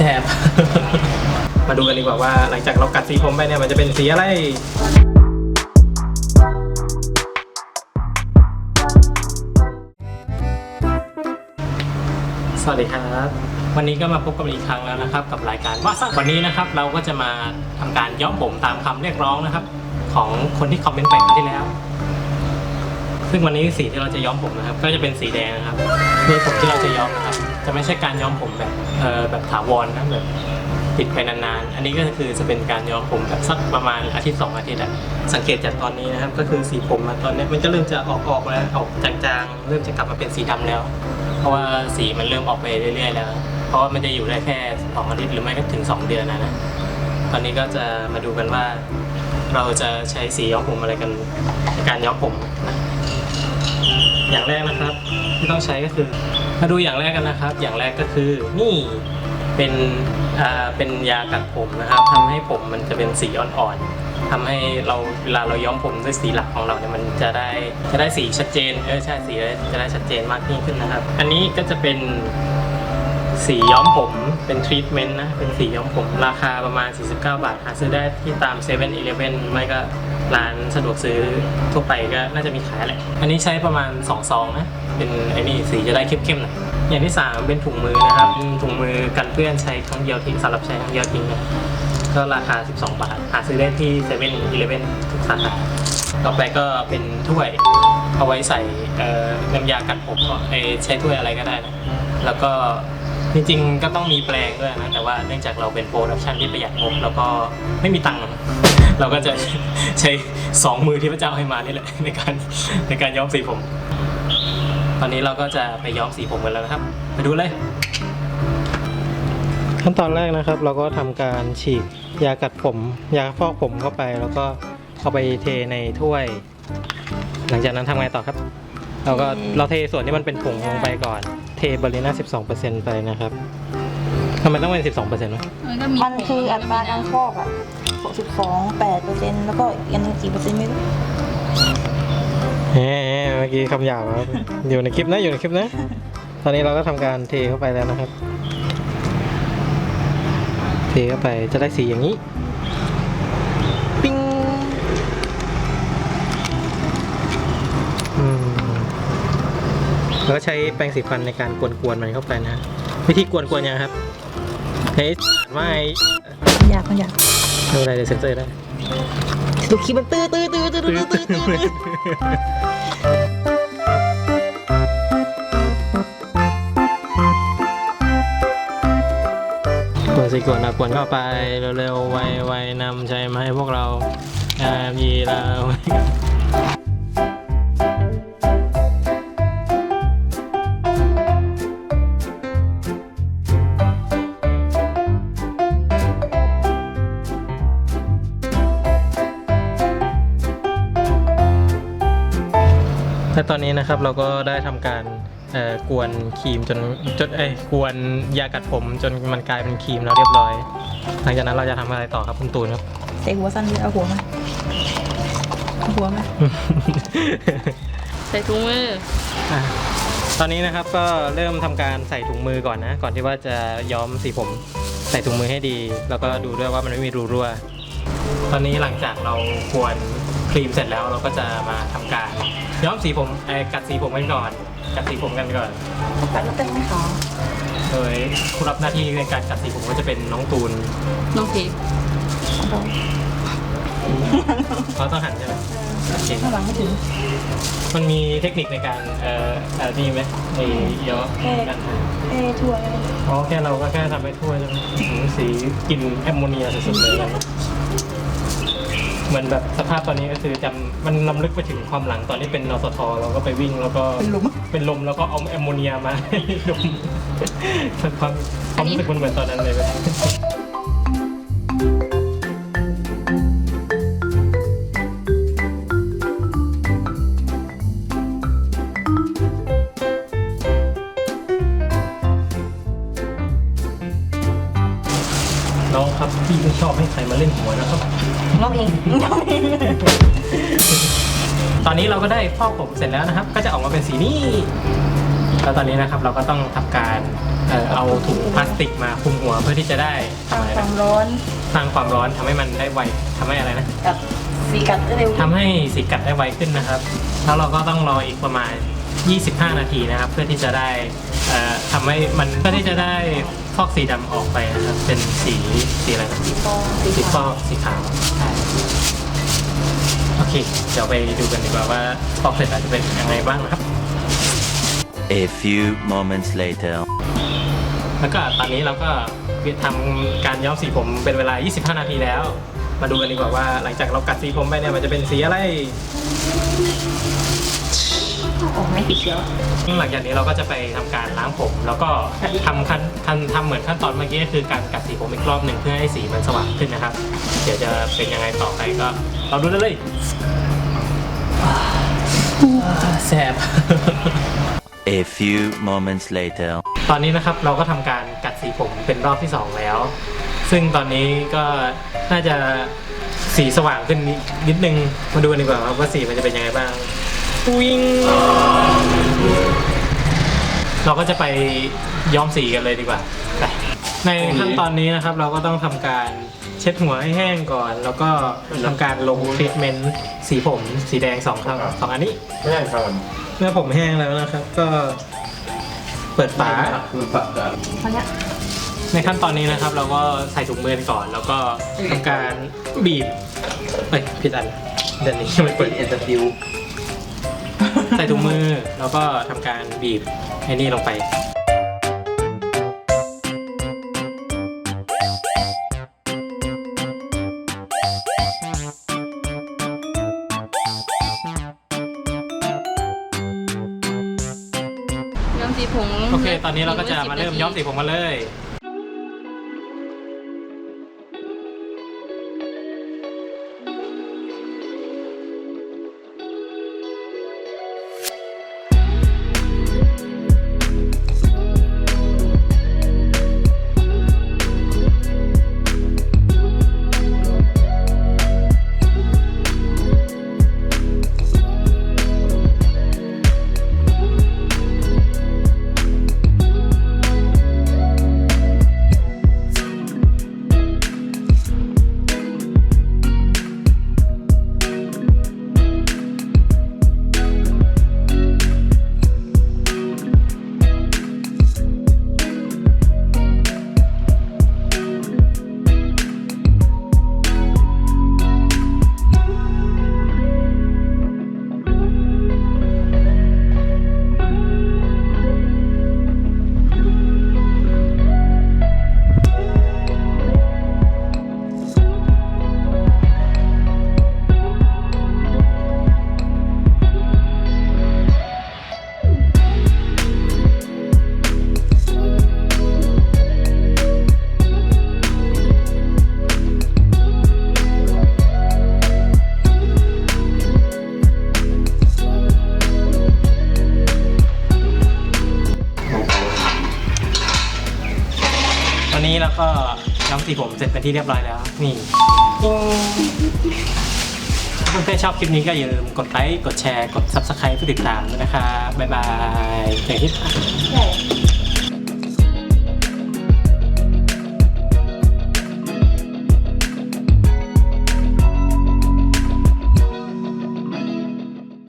สบ มาดูกันดีกว่าว่าหลังจากเรากัดสีผมไปเนี่ยมันจะเป็นสีอะไรสวัสดีครับ วันนี้ก็มาพบกันอีกครั้งแล้วนะครับ กับรายการว่าสั้นวันนี้นะครับ เราก็จะมาทำการย้อมผมตามคำเรียกร้องนะครับ ของคนที่คอมเมนต์ไปครั้งที่แล้ว ซึ่งวันนี้สีที่เราจะย้อมผมนะครับ ก็จะเป็นสีแดงนะครับนี่ผมที่เราจะย้อมนะครับ จะไม่ใช่การย้อมผมแบบเอ่อแบบถาวรนะแบบติดไปนานๆ อันนี้ก็คือจะเป็นการย้อมผมแบบสักประมาณอาทิตย์สองอาทิตย์อะสังเกตจากตอนนี้นะครับ ก็คือสีผมมาตอนนี้มันก็เริ่มจะออกออกแล้วออกจางๆ เริ่มจะกลับมาเป็นสีดำแล้ว เพราะว่าสีมันเริ่มออกไปเรื่อยๆแล้ว เพราะว่ามันจะอยู่ได้แค่สองอาทิตย์หรือไม่ก็ถึงสองเดือนนะนะ ตอนนี้ก็จะมาดูกันว่า เราจะใช้สีย้อมผมอะไรกันในการย้อมผม อย่างแรกนะครับที่ต้องใช้ก็คือ มาดูอย่างแรกกันนะครับ อย่างแรกก็คือนี่เป็นอ่าเป็นยากัดผมนะครับทำให้ผมมันจะเป็นสีอ่อนๆทำให้เราเวลาเราย้อมผมด้วยสีหลักของเราเนี่ยมันจะได้จะได้สีชัดเจนเออใช่สีจะได้ชัดเจนมากยิ่งขึ้นนะครับ อันนี้ก็จะเป็นสีย้อมผมเป็นทรีทเมนต์นะเป็นสีย้อมผมราคาประมาณ 49 บาทหาซื้อได้ที่ตาม7 e เ e ่ e อไม่ก็ ร้านสะดวกซื้อทั่วไปก็น่าจะมีขายแหละ อันนี้ใช้ประมาณ2ซองนะ เป็นไอ้นี่สีจะได้เข้มๆหน่อย อย่างที่ 3 เป็นถุงมือนะครับเป็นถุงมือกันเปื้อนใช้ครั้งเดียวทิ้งสำหรับใช้ครั้งเดียวทิ้งนะก็ราคา 12 บาท หาซื้อได้ที่7 e เ e ่ e อทุกสาขา ต่อไปก็เป็นถ้วยเอาไว้ใส่เอ่อน้ำยากัดผมเอ่อใช้ถ้วยอะไรก็ได้นะ แล้วก็ จริงๆก็ต้องมีแปลงด้วยนะ แต่ว่าเนื่องจากเราเป็นโปรดักชันที่ประหยัดงบแล้วก็ไม่มีตังค์เราก็จะใช้สองมือที่พระเจ้าให้มานี่แหละในการในการย้อมสีผม ตอนนี้เราก็จะไปย้อมสีผมกันแล้วนะครับ ไปดูเลย ขั้นตอนแรกนะครับ เราก็ทำการฉีกยากัดผม ยาฟอกผมเข้าไป แล้วก็เอาไปเทในถ้วย หลังจากนั้นทำไงต่อครับ เราก็เราเทส่วนที่มันเป็นผงลงไปก่อน เทบาลีน่า12%ไปนะครับทำไมต้องเป็น12%วะมันก็มีมันคืออัตราการฟอกอะ62 8เปอร์เซ็นต์แล้วก็อีกอันหนึงกี่เปอร์เซ็นต์ไม่รู้เฮ้เมื่อกี้คำหยาบครับ อยู่ในคลิปนะอยู่ในคลิปนะ ตอนนี้เราก็ทำการเทเข้าไปแล้วนะครับ เทเข้าไปจะได้สีอย่างนี้ แล้วก็ใช้แปรงสีฟันในการกวนๆมันเข้าไปนะวิธีกวนๆยังไงครับเฮ้ยไม่มันอยากมันอยากไม่เป็นไรเดี๋ยวเซ็นเซอร์ได้ดูคลิปมันตื้อตื้อตื้อตื้อตื้อตื้อตื้อกวนสิกวนนะกวนเข้าไปเร็วๆไวๆนำใจมาให้พวกเราอามีเรา และตอนนี้นะครับเราก็ได้ทำการเอ่อกวนครีมจนจนเอ้ยกวนยากัดผมจนมันกลายเป็นครีมแล้วเรียบร้อย หลังจากนั้นเราจะทำอะไรต่อครับคุณตูนครับใส่หัวสั้นเลยเอาหัวมาเอาหัวมาใส่ถุงมืออะตอนนี้นะครับก็เริ่มทำการใส่ถุงมือก่อนนะ ก่อนที่ว่าจะย้อมสีผม ใส่ถุงมือให้ดี แล้วก็ดูด้วยว่ามันไม่มีรูรั่ว ตอนนี้หลังจากเรากวน ครีมเสร็จแล้วเราก็จะมาทำการย้อมสีผมเอ่อกัดสีผมกันก่อนกัดสีผมกันก่อนตัดแล้วเต้นไหมคะโดยผู้รับหน้าที่ในการกัดสีผมก็จะเป็นน้องตูนน้องพีเขาต้องหันใช่ไหมโอเคข้างหลังไม่ถึงมันมีเทคนิคในการเอ่อเอ่อนี่ไหมไอ้ย้อมกันเอ้ทั่วเลยอ๋อแค่เราก็แค่ทำให้ทั่วใช่ไหมอื้อหือสีกลิ่นแอมโมเนียสุดๆเลยนะ เหมือนแบบสภาพตอนนี้ก็คือจำมันลำลึกไปถึงความหลังตอนที่เป็นนสทเราก็ไปวิ่งแล้วก็เป็นหลุมเป็นลมแล้วก็เอาแอมโมเนียมาให้ดมความความรู้สึกมันเหมือนตอนนั้นเลยไหม น้องครับพี่ไม่ชอบให้ใครมาเล่นหัวนะครับน้องเองน้องเองตอนนี้เราก็ได้ฟอกผมเสร็จแล้วนะครับ ก็จะออกมาเป็นสีนี้แล้วตอนนี้นะครับเราก็ต้องทำการเอ่อเอาถุงพลาสติกมาคลุมหัวเพื่อที่จะได้ทำทำอะไรควานะมร้อนสร้างความร้อนทำให้มันได้ไวทำให้อะไรนะ กับสีกัดได้เร็วทำให้สีกัดได้ไวขึ้นนะครับ แล้วเราก็ต้องรออีกประมาณ 25 นาทีนะครับ เพื่อที่จะได้เอ่อทำให้มันเพื่อที่จะได้ฟ อกสีดำออกไปนะครับ เป็นสีสีอะไรนะสีฟองสีสีฟขาอวกสีขาวใช่โอเค เดี๋ยวไปดูกันดีกว่าว่าฟอกเสร็จแล้วจะเป็นยังไงบ้างนะครับ A few moments later. แล้วก็ตอนนี้เราก็ทำการย้อมสีผมเป็นเวลา 25 นาทีแล้ว มาดูกันดีกว่าว่าหลังจากเรากัดสีผมไปเนี่ยมันจะเป็นสีอะไร ออกไม่สีเขียวหลังจากนี้เราก็จะไปทำการล้างผม แล้วก็ทำขั้นทำทำเหมือนขั้นตอนเมื่อกี้ก็คือการกัดสีผมอีกรอบหนึ่งเพื่อให้สีมันสว่างขึ้นนะครับ เดี๋ยวจะเป็นยังไงต่อไปก็เราดูได้เลยอ่าแสบ A few moments later. ตอนนี้นะครับเราก็ทำการกัดสีผมเป็นรอบที่ 2 แล้ว ซึ่งตอนนี้ก็น่าจะสีสว่างขึ้นนิดนิดนึงมาดูกันดีกว่าครับว่าสีมันจะเป็นยังไงบ้าง วิ่งเราก็จะไปย้อมสีกันเลยดีกว่าไปในขั้นตอนนี้นะครับเราก็ต้องทำการเช็ดหัวให้แห้งก่อน แล้วก็ทำการลงทรีทเมนต์สีผมสีแดงสองครั้งสองอันนี้ ไม่ใช่ครับเมื่อผมแห้งแล้วนะครับ ก็เปิดฝาคือปัดกันเพราะเนี้ยในขั้นตอนนี้นะครับ เราก็ใส่ถุงมือก่อน แล้วก็ทำการบีบเอ้ยผิดอันเดี๋ยวนี้ยังไม่เปิด เอ็นสติล ใส่ถุงมือ แล้วก็ทำการบีบไอ้นี่ลงไป ย้อมสีผมโอเค ตอนนี้เราก็จะมาเริ่มย้อมสีผมกันเลย สีผมเสร็จเป็นที่เรียบร้อยแล้ว นี่ถ้าเพื่อนๆชอบคลิปนี้ก็อย่าลืมกดไลค์ กดแชร์ กด subscribe เพื่อติดตามด้วยนะครับบ๊ายบายเจอกันคลิปหญ่